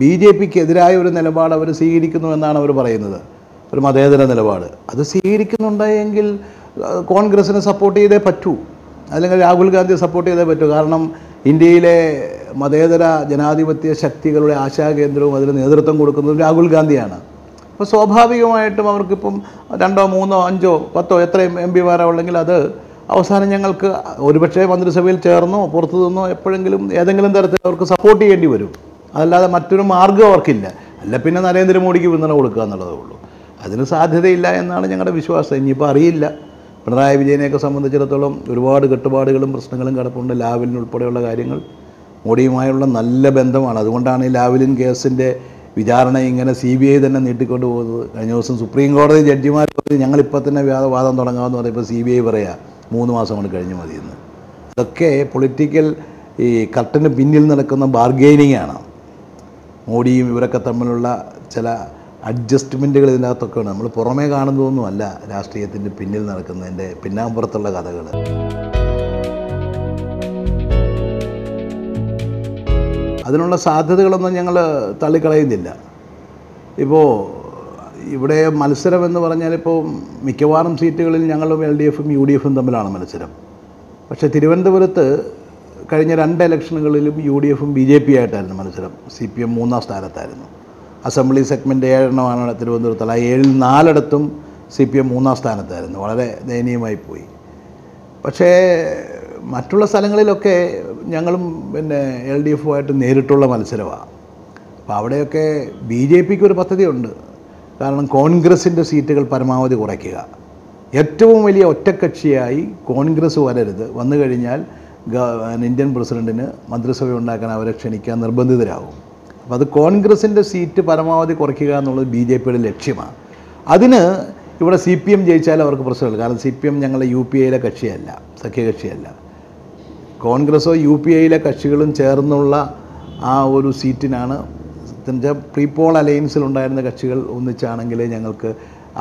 B J പിക്ക് എതിരായ ഒരു നിലപാട് അവർ സ്വീകരിക്കുന്നു എന്നാണ് അവർ പറയുന്നത്. ഒരു മതേതര നിലപാട്. അത് സ്വീകരിക്കുന്നുണ്ടെങ്കിൽ കോൺഗ്രസ്സിനെ സപ്പോർട്ട് ചെയ്തേ പറ്റൂ. അല്ലെങ്കിൽ രാഹുൽ ഗാന്ധിയെ സപ്പോർട്ട് ചെയ്തേ പറ്റൂ. കാരണം ഇന്ത്യയിലെ മതേതര ജനാധിപത്യ ശക്തികളുടെ ആശാകേന്ദ്രവും അതിന് നേതൃത്വം കൊടുക്കുന്നതും രാഹുൽ ഗാന്ധിയാണ്. അപ്പോൾ സ്വാഭാവികമായിട്ടും അവർക്കിപ്പം രണ്ടോ മൂന്നോ അഞ്ചോ പത്തോ എത്രയും എം പിമാരോ ഉള്ളെങ്കിൽ അത് അവസാനം ഞങ്ങൾക്ക് ഒരുപക്ഷേ മന്ത്രിസഭയിൽ ചേർന്നോ പുറത്തു നിന്നോ എപ്പോഴെങ്കിലും ഏതെങ്കിലും തരത്തിൽ അവർക്ക് സപ്പോർട്ട് ചെയ്യേണ്ടി വരും. അതല്ലാതെ മറ്റൊരു മാർഗം അവർക്കില്ല. അല്ല പിന്നെ നരേന്ദ്രമോദിക്ക് പിന്തുണ കൊടുക്കുക എന്നുള്ളതേ ഉള്ളൂ. അതിന് സാധ്യതയില്ല എന്നാണ് ഞങ്ങളുടെ വിശ്വാസം. ഇനിയിപ്പോൾ അറിയില്ല. പിണറായി വിജയനെയൊക്കെ സംബന്ധിച്ചിടത്തോളം ഒരുപാട് കെട്ടുപാടുകളും പ്രശ്നങ്ങളും കിടപ്പുണ്ട് ലാവലിൻ ഉൾപ്പെടെയുള്ള കാര്യങ്ങൾ. മോഡിയുമായുള്ള നല്ല ബന്ധമാണ്. അതുകൊണ്ടാണ് ഈ ലാവലിൻ കേസിന്റെ വിചാരണ ഇങ്ങനെ സി ബി ഐ തന്നെ നീട്ടിക്കൊണ്ട് പോകുന്നത്. കഴിഞ്ഞ ദിവസം സുപ്രീം കോടതി ജഡ്ജിമാർ പറഞ്ഞ് ഞങ്ങളിപ്പോൾ തന്നെ വാദം തുടങ്ങാമെന്ന് പറയുമ്പോൾ സി ബി ഐ പറയാം. മൂന്ന് മാസം കൊണ്ട് കഴിഞ്ഞ് മതിയെന്ന്. അതൊക്കെ പൊളിറ്റിക്കൽ ഈ കർട്ടന് പിന്നിൽ നടക്കുന്ന ബാർഗെയിനിങ് ആണ്. മോഡിയും ഇവരൊക്കെ തമ്മിലുള്ള ചില അഡ്ജസ്റ്റ്മെന്റുകൾ ഇതിനകത്തൊക്കെയാണ്. നമ്മൾ പുറമേ കാണുന്നതൊന്നുമല്ല രാഷ്ട്രീയത്തിന്റെ പിന്നിൽ നടക്കുന്നതിന്റെ പിന്നാമ്പുറത്തുള്ള കഥകൾ അതിനുള്ള സാധ്യതകളൊന്നും ഞങ്ങൾ തള്ളിക്കളയുന്നില്ല. ഇപ്പോൾ ഇവിടെ മത്സരം എന്ന് പറഞ്ഞാൽ ഇപ്പോൾ മിക്കവാറും സീറ്റുകളിൽ ഞങ്ങളും എൽ ഡി എഫും യു ഡി എഫും തമ്മിലാണ് മത്സരം. പക്ഷേ തിരുവനന്തപുരത്ത് കഴിഞ്ഞ രണ്ട് ഇലക്ഷനുകളിലും യു ഡി എഫും ബി ജെ പി ആയിട്ടായിരുന്നു മത്സരം. സി പി എം മൂന്നാം സ്ഥാനത്തായിരുന്നു. അസംബ്ലി സെഗ്മെന്റ് ഏഴെണ്ണമാണ് തിരുവനന്തപുരത്തുള്ള. ആ ഏഴിൽ നാലിടത്തും സി പി എം മൂന്നാം സ്ഥാനത്തായിരുന്നു. വളരെ ദയനീയമായി പോയി. പക്ഷേ മറ്റുള്ള സ്ഥലങ്ങളിലൊക്കെ ഞങ്ങളും പിന്നെ എൽ ഡി എഫുമായിട്ട് നേരിട്ടുള്ള മത്സരമാണ് അപ്പോൾ അവിടെയൊക്കെ ബി ജെ പിക്ക് ഒരു പദ്ധതിയുണ്ട്. കാരണം കോൺഗ്രസിന്റെ സീറ്റുകൾ പരമാവധി കുറയ്ക്കുക. ഏറ്റവും വലിയ ഒറ്റക്കക്ഷിയായി കോൺഗ്രസ് വരരുത്. വന്നു കഴിഞ്ഞാൽ ഇന്ത്യൻ പ്രസിഡന്റിന് മന്ത്രിസഭ ഉണ്ടാക്കാൻ അവരെ ക്ഷണിക്കാൻ നിർബന്ധിതരാകും. അപ്പോൾ അത് കോൺഗ്രസിന്റെ സീറ്റ് പരമാവധി കുറയ്ക്കുക എന്നുള്ളത് ബി ജെ പിയുടെ ലക്ഷ്യമാണ്. അതിന് ഇവിടെ സി പി എം ജയിച്ചാൽ അവർക്ക് പ്രശ്നമില്ല. കാരണം സി പി എം ഞങ്ങളുടെ യു പി ഐയിലെ കക്ഷിയല്ല സഖ്യകക്ഷിയല്ല. കോൺഗ്രസോ യു പി ഐയിലെ കക്ഷികളും ചേർന്നുള്ള ആ ഒരു സീറ്റിനാണ് എന്നുവെച്ചാൽ പ്രീപോൾ പോൾ അലയൻസിലുണ്ടായിരുന്ന കക്ഷികൾ ഒന്നിച്ചാണെങ്കിലേ ഞങ്ങൾക്ക്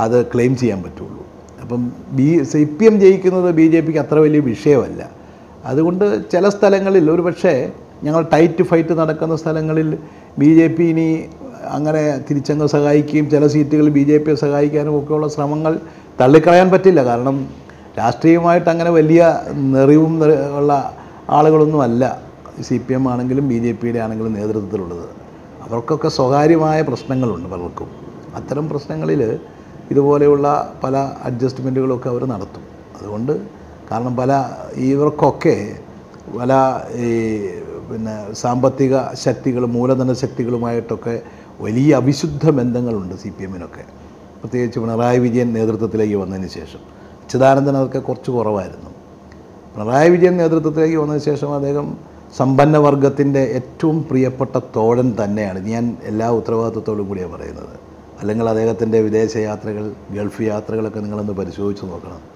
അത് ക്ലെയിം ചെയ്യാൻ പറ്റുള്ളൂ. അപ്പം ബി സി പി എം ജയിക്കുന്നത് ബി ജെ പിക്ക് അത്ര വലിയ വിഷയമല്ല. അതുകൊണ്ട് ചില സ്ഥലങ്ങളിൽ ഒരു പക്ഷേ ഞങ്ങൾ ടൈറ്റ് ഫൈറ്റ് നടക്കുന്ന സ്ഥലങ്ങളിൽ ബി ജെ പി ഇനി അങ്ങനെ തിരിച്ചങ്ങ് സഹായിക്കുകയും ചില സീറ്റുകളിൽ ബി ജെ പിയെ സഹായിക്കാനും ഒക്കെയുള്ള ശ്രമങ്ങൾ തള്ളിക്കളയാൻ പറ്റില്ല. കാരണം രാഷ്ട്രീയമായിട്ട് അങ്ങനെ വലിയ നെറിവും ഉള്ള ആളുകളൊന്നുമല്ല സി പി എം ആണെങ്കിലും ബി ജെ പിയുടെ ആണെങ്കിലും നേതൃത്വത്തിലുള്ളത്. അവർക്കൊക്കെ സ്വകാര്യമായ പ്രശ്നങ്ങളുണ്ട് പലർക്കും. അത്തരം പ്രശ്നങ്ങളിൽ ഇതുപോലെയുള്ള പല അഡ്ജസ്റ്റ്മെന്റുകളൊക്കെ അവർ നടത്തും. അതുകൊണ്ട് കാരണം പല ഇവർക്കൊക്കെ പല ഈ പിന്നെ സാമ്പത്തിക ശക്തികൾ മൂലധന ശക്തികളുമായിട്ടൊക്കെ വലിയ അവിശുദ്ധ ബന്ധങ്ങളുണ്ട് സി പി എമ്മിനൊക്കെ. പ്രത്യേകിച്ച് പിണറായി വിജയൻ നേതൃത്വത്തിലേക്ക് വന്നതിന് ശേഷം. അച്യുതാനന്ദൻ അതൊക്കെ കുറച്ച് കുറവായിരുന്നു. പിണറായി വിജയൻ നേതൃത്വത്തിലേക്ക് വന്നതിന് ശേഷം അദ്ദേഹം സമ്പന്ന വർഗത്തിന്റെ ഏറ്റവും പ്രിയപ്പെട്ട തോഴൻ തന്നെയാണ്. ഞാൻ എല്ലാ ഉത്തരവാദിത്വത്തോടും കൂടിയാണ് പറയുന്നത്. അല്ലെങ്കിൽ അദ്ദേഹത്തിന്റെ വിദേശ യാത്രകൾ ഗൾഫ് യാത്രകളൊക്കെ നിങ്ങളൊന്ന് പരിശോധിച്ച് നോക്കണം.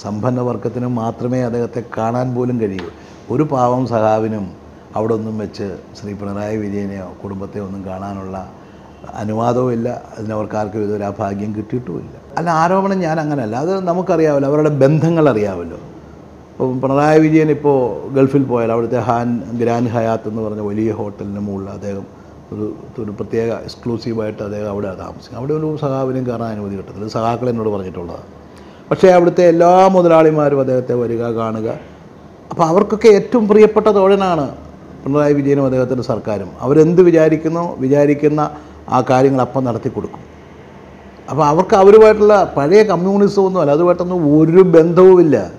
സമ്പന്ന വർഗത്തിന് മാത്രമേ അദ്ദേഹത്തെ കാണാൻ പോലും കഴിയൂ. ഒരു പാവം സഹാവിനും അവിടെ ഒന്നും വെച്ച് ശ്രീ പിണറായി വിജയനെയോ കുടുംബത്തെ ഒന്നും കാണാനുള്ള അനുവാദവും ഇല്ല. അതിനവർക്ക് ആർക്കും ആ ഭാഗ്യം കിട്ടിയിട്ടുമില്ല അല്ല ആരോപണം ഞാൻ അങ്ങനെയല്ല അത് നമുക്കറിയാമല്ലോ അവരുടെ ബന്ധങ്ങൾ അറിയാമല്ലോ ഇപ്പം പിണറായി വിജയൻ ഇപ്പോൾ ഗൾഫിൽ പോയാൽ അവിടുത്തെ ഹാൻ ഗ്രാൻഡ് ഹയാത്ത് എന്ന് പറഞ്ഞ വലിയ ഹോട്ടലിന് മുകളിൽ അദ്ദേഹം ഒരു ഒരു പ്രത്യേക എക്സ്ക്ലൂസീവായിട്ട് അദ്ദേഹം അവിടെ താമസിക്കും. അവിടെ ഒരു സഹാവിനും കയറാൻ അനുമതി കിട്ടത്തില്ല. സഹാക്കളെന്നോട് പറഞ്ഞിട്ടുള്ളതാണ്. പക്ഷേ അവിടുത്തെ എല്ലാ മുതലാളിമാരും അദ്ദേഹത്തെ വരിക കാണുക. അപ്പോൾ അവർക്കൊക്കെ ഏറ്റവും പ്രിയപ്പെട്ട തോഴനാണ് പിണറായി വിജയനും അദ്ദേഹത്തിന്റെ സർക്കാരും. അവരെന്ത് വിചാരിക്കുന്നോ? വിചാരിക്കുന്ന ആ കാര്യങ്ങൾ അപ്പം നടത്തി കൊടുക്കും. അപ്പോൾ അവർക്ക് അവരുമായിട്ടുള്ള പഴയ കമ്മ്യൂണിസം ഒന്നുമല്ല അതുമായിട്ടൊന്നും ഒരു ബന്ധവുമില്ല.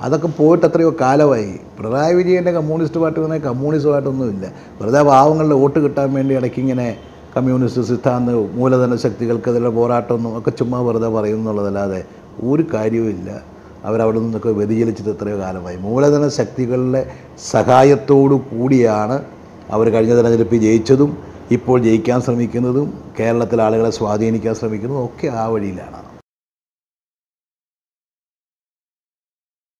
അതൊക്കെ പോയിട്ട് എത്രയോ കാലമായി. പിണറായി വിജയന്റെ കമ്മ്യൂണിസ്റ്റ് പാർട്ടി പറഞ്ഞാൽ കമ്മ്യൂണിസമായിട്ടൊന്നുമില്ല. വെറുതെ പാവങ്ങളുടെ വോട്ട് കിട്ടാൻ വേണ്ടി ഇടയ്ക്ക് ഇങ്ങനെ കമ്മ്യൂണിസ്റ്റ് സിദ്ധാന്തവും മൂലധന ശക്തികൾക്കെതിരെ പോരാട്ടമൊന്നും ഒക്കെ ചുമ്മാ വെറുതെ പറയുന്നുള്ളതല്ലാതെ ഒരു കാര്യവുമില്ല അവരവിടെ നിന്നൊക്കെ വ്യതിചലിച്ചിട്ട് എത്രയോ കാലമായി. മൂലധന ശക്തികളുടെ സഹായത്തോടു കൂടിയാണ് അവർ കഴിഞ്ഞ തെരഞ്ഞെടുപ്പിൽ ജയിച്ചതും ഇപ്പോൾ ജയിക്കാൻ ശ്രമിക്കുന്നതും കേരളത്തിലെ ആളുകളെ സ്വാധീനിക്കാൻ ശ്രമിക്കുന്നതും ഒക്കെ ആ വഴിയിലാണ്.